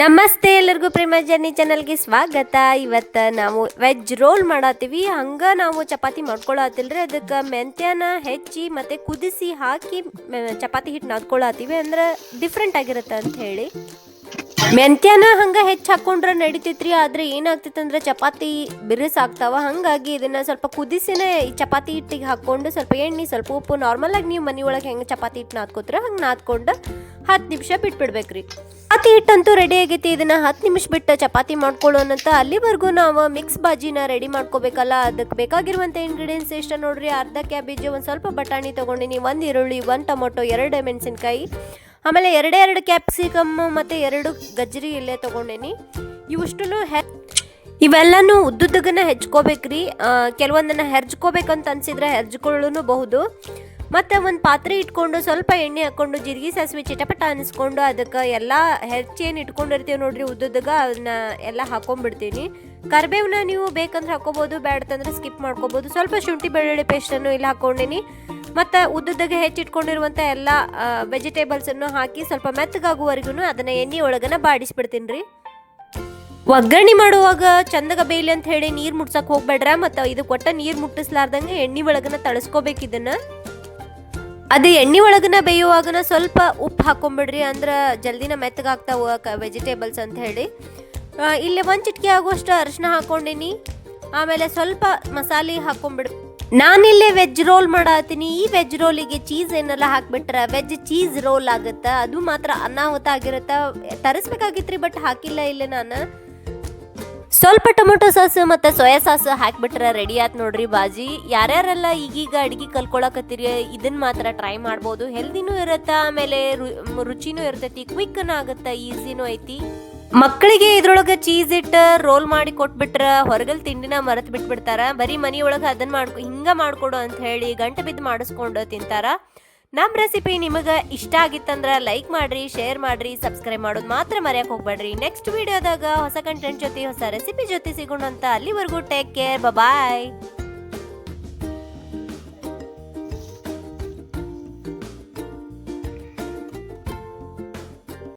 ನಮಸ್ತೆ ಎಲ್ಲರಿಗೂ ಪ್ರೇಮ ಜರ್ನಿ ಚಾನಲ್ಗೆ ಸ್ವಾಗತ. ಇವತ್ತು ನಾವು ವೆಜ್ ರೋಲ್ ಮಾಡತ್ತೀವಿ. ಹಂಗೆ ನಾವು ಚಪಾತಿ ಮಾಡ್ಕೊಳತ್ತಿಲ್ರಿ ಅದಕ್ಕೆ ಮೆಂತ್ಯನ ಹೆಚ್ಚಿ ಮತ್ತು ಕುದಿಸಿ ಹಾಕಿ ಚಪಾತಿ ಹಿಟ್ಟು ನಾದ್ಕೊಳತ್ತೀವಿ ಅಂದ್ರೆ ಡಿಫ್ರೆಂಟ್ ಆಗಿರುತ್ತೆ ಅಂತ ಹೇಳಿ. ಮೆಂತ್ಯನ ಹಂಗ ಹೆಚ್ಚು ಹಾಕೊಂಡ್ರೆ ನಡಿತೈತ್ರಿ, ಆದ್ರೆ ಏನಾಗ್ತೈತೆ ಅಂದ್ರೆ ಚಪಾತಿ ಬಿರಿಸ್ ಆಗ್ತಾವ ಹಂಗಾಗಿ ಇದನ್ನ ಸ್ವಲ್ಪ ಕುದಿಸಿನೇ ಚಪಾತಿ ಹಿಟ್ಟಿಗೆ ಹಾಕೊಂಡು ಸ್ವಲ್ಪ ಎಣ್ಣೆ, ಸ್ವಲ್ಪ ಉಪ್ಪು ನಾರ್ಮಲ್ ಆಗಿ ನೀವು ಒಳಗೆ ಹೆಂಗೆ ಚಪಾತಿ ಹಿಟ್ಟು ನಾದ್ಕೋತೀರ ಹಂಗೆ ನಾದ್ಕೊಂಡು ಹತ್ತು ನಿಮಿಷ ಬಿಟ್ಬಿಡ್ಬೇಕ್ರಿ. ಚಪಾತಿ ಹಿಟ್ಟಂತೂ ರೆಡಿ ಆಗೈತಿ, ಇದನ್ನ ಹತ್ತು ನಿಮಿಷ ಬಿಟ್ಟು ಚಪಾತಿ ಮಾಡ್ಕೊಳ್ಳೋಣಂತ ಅಲ್ಲಿವರೆಗೂ ನಾವು ಮಿಕ್ಸ್ ಬಾಜಿನ ರೆಡಿ ಮಾಡ್ಕೋಬೇಕಲ್ಲ ಅದಕ್ಕೆ ಬೇಕಾಗಿರುವಂಥ ಇಂಗ್ರೀಡಿಯೆಂಟ್ಸ್ ಎಷ್ಟು ನೋಡ್ರಿ, ಅರ್ಧ ಕ್ಯಾಬೇಜ್ ಒಂದು ಸ್ವಲ್ಪ ಬಟಾಣಿ ತೊಗೊಂಡಿನಿ, ಒಂದು ಈರುಳ್ಳಿ, ಒಂದು ಟೊಮೊಟೊ, ಎರಡು ಮೆಣಸಿನ್ಕಾಯಿ ಆಮೇಲೆ ಎರಡೇ ಎರಡು ಕ್ಯಾಪ್ಸಿಕಮ್ ಮತ್ತು ಎರಡು ಗಜ್ಜರಿ ಇಲ್ಲೇ ತೊಗೊಂಡೇನಿ. ಇವಷ್ಟು ಹೆ ಇವೆಲ್ಲನೂ ಉದ್ದುದ್ದಗನ ಹೆಚ್ಕೋಬೇಕ್ರಿ. ಕೆಲವೊಂದನ್ನು ಹೆರ್ಜ್ಕೋಬೇಕಂತ ಅನ್ಸಿದ್ರೆ ಹೆರ್ಜ್ಕೊಳ್ಳೂ ಬಹುದು. ಮತ್ತು ಒಂದು ಪಾತ್ರೆ ಇಟ್ಕೊಂಡು ಸ್ವಲ್ಪ ಎಣ್ಣೆ ಹಾಕ್ಕೊಂಡು ಜೀರಿಗೆ ಸಾಸಿವೆ ಚಿಟಪಟ ಅನಿಸ್ಕೊಂಡು ಅದಕ್ಕೆ ಎಲ್ಲ ಹೆಚ್ಚೇನು ಇಟ್ಕೊಂಡಿರ್ತೀವಿ ನೋಡ್ರಿ ಉದ್ದುದ್ದಗ ಅದನ್ನ ಎಲ್ಲ ಹಾಕೊಂಡ್ಬಿಡ್ತೀನಿ ಕರಿಬೇವನ್ನ ನೀವು ಬೇಕಂದ್ರೆ ಹಾಕೋಬೋದು, ಬ್ಯಾಡ್ತಂದ್ರೆ ಸ್ಕಿಪ್ ಮಾಡ್ಕೋಬೋದು. ಸ್ವಲ್ಪ ಶುಂಠಿ ಬೆಳ್ಳುಳ್ಳಿ ಪೇಸ್ಟನ್ನು ಇಲ್ಲಿ ಹಾಕ್ಕೊಂಡೀನಿ ಮತ್ತು ಉದ್ದುದ್ದಗೆ ಹೆಚ್ಚಿಟ್ಕೊಂಡಿರುವಂಥ ಎಲ್ಲ ವೆಜಿಟೇಬಲ್ಸನ್ನು ಹಾಕಿ ಸ್ವಲ್ಪ ಮೆತ್ತಗಾಗುವವರೆಗೂ ಅದನ್ನು ಎಣ್ಣೆ ಒಳಗನ ಬಾಡಿಸ್ಬಿಡ್ತೀನಿ ರೀ. ಒಗ್ಗರಣೆ ಮಾಡುವಾಗ ಚಂದಗ ಬೇಯಲಿ ಅಂತ ಹೇಳಿ ನೀರು ಮುಟ್ಸಕ್ ಹೋಗ್ಬೇಡ್ರ, ಮತ್ತು ಇದು ಕೊಟ್ಟ ನೀರು ಮುಟ್ಟಿಸ್ಲಾರ್ದಂಗೆ ಎಣ್ಣೆ ಒಳಗನ ತಳಿಸ್ಕೋಬೇಕು ಇದನ್ನು. ಅದು ಎಣ್ಣೆ ಒಳಗನ ಬೇಯುವಾಗನ ಸ್ವಲ್ಪ ಉಪ್ಪು ಹಾಕೊಂಬಿಡ್ರಿ ಅಂದ್ರೆ ಜಲ್ದಿನ ಮೆತ್ತಗಾಗ್ತಾವ ವೆಜಿಟೇಬಲ್ಸ್ ಅಂತ ಹೇಳಿ. ಇಲ್ಲಿ ಒಂದು ಚಿಟಿಕೆ ಆಗುವಷ್ಟು ಅರಿಶಿನ ಹಾಕೊಂಡಿನಿ. ಆಮೇಲೆ ಸ್ವಲ್ಪ ಮಸಾಲೆ ಹಾಕೊಂಡ್ಬಿಡ್ ನಾನಿಲ್ಲೇ ವೆಜ್ ರೋಲ್ ಮಾಡತ್ತೀನಿ ಈ ವೆಜ್ ರೋಲಿಗೆ ಚೀಸ್ ಏನೆಲ್ಲ ಹಾಕ್ಬಿಟ್ರೆ ವೆಜ್ ಚೀಸ್ ರೋಲ್ ಆಗುತ್ತೆ? ಅದು ಮಾತ್ರ ಅನಾಹುತ ಆಗಿರುತ್ತೆ? ತರಿಸ್ಬೇಕಾಗಿತ್ರಿ ಬಟ್ ಹಾಕಿಲ್ಲ ಇಲ್ಲೇ ನಾನು. ಸ್ವಲ್ಪ ಟೊಮೊಟೊ ಸಾಸ್ ಮತ್ತು ಸೋಯಾ ಸಾಸ್ ಹಾಕಿಬಿಟ್ರೆ ರೆಡಿ ಆಯ್ತು ನೋಡ್ರಿ ಬಾಜಿ. ಯಾರ್ಯಾರೆಲ್ಲ ಈಗೀಗ ಅಡುಗೆ ಕಲ್ಕೊಳಕತ್ತೀರಿ ಇದನ್ನ ಮಾತ್ರ ಟ್ರೈ ಮಾಡ್ಬೋದು. ಹೆಲ್ದಿನೂ ಇರುತ್ತೆ? ಆಮೇಲೆ ರುಚಿನೂ ಇರ್ತೈತಿ. ಕ್ವಿಕ್ ಆಗುತ್ತೆ? ಈಸಿನೂ ಐತಿ? ಮಕ್ಕಳಿಗೆ ಇದ್ರೊಳಗೆ ಚೀಸ್ ಇಟ್ಟು ರೋಲ್ ಮಾಡಿ ಕೊಟ್ಬಿಟ್ರ, ಹೊರಗಲ್ ತಿಂಡಿನ ಮರೆತು ಬಿಟ್ಬಿಡ್ತಾರ. ಬರೀ ಮನೆಯೊಳಗೆ ಅದನ್ನ ಮಾಡ್ಕೊ, ಹಿಂಗ ಮಾಡ್ಕೊಡು ಅಂತ ಹೇಳಿ ಗಂಟೆ ಬಿದ್ದು ಮಾಡಿಸ್ಕೊಂಡು ತಿಂತಾರ. ನಮ್ಮ ರೆಸಿಪಿ ನಿಮಗೆ ಇಷ್ಟ ಆಗಿತ್ತಂದ್ರೆ ಲೈಕ್ ಮಾಡ್ರಿ ಶೇರ್ ಮಾಡ್ರಿ ಸಬ್ಸ್ಕ್ರೈಬ್ ಮಾಡೋದು ಮಾತ್ರ ಮರೆಯಕ್ಕೆ ಹೋಗ್ಬೇಡ್ರಿ. ನೆಕ್ಸ್ಟ್ ವಿಡಿಯೋದಾಗ ಹೊಸ ಕಂಟೆಂಟ್ ಜೊತೆ, ಹೊಸ ರೆಸಿಪಿ ಜೊತೆ ಸಿಗೋಣ ಅಂತ ಅಲ್ಲಿವರೆಗೂ ಟೇಕ್ ಕೇರ್ ಬಾಯ್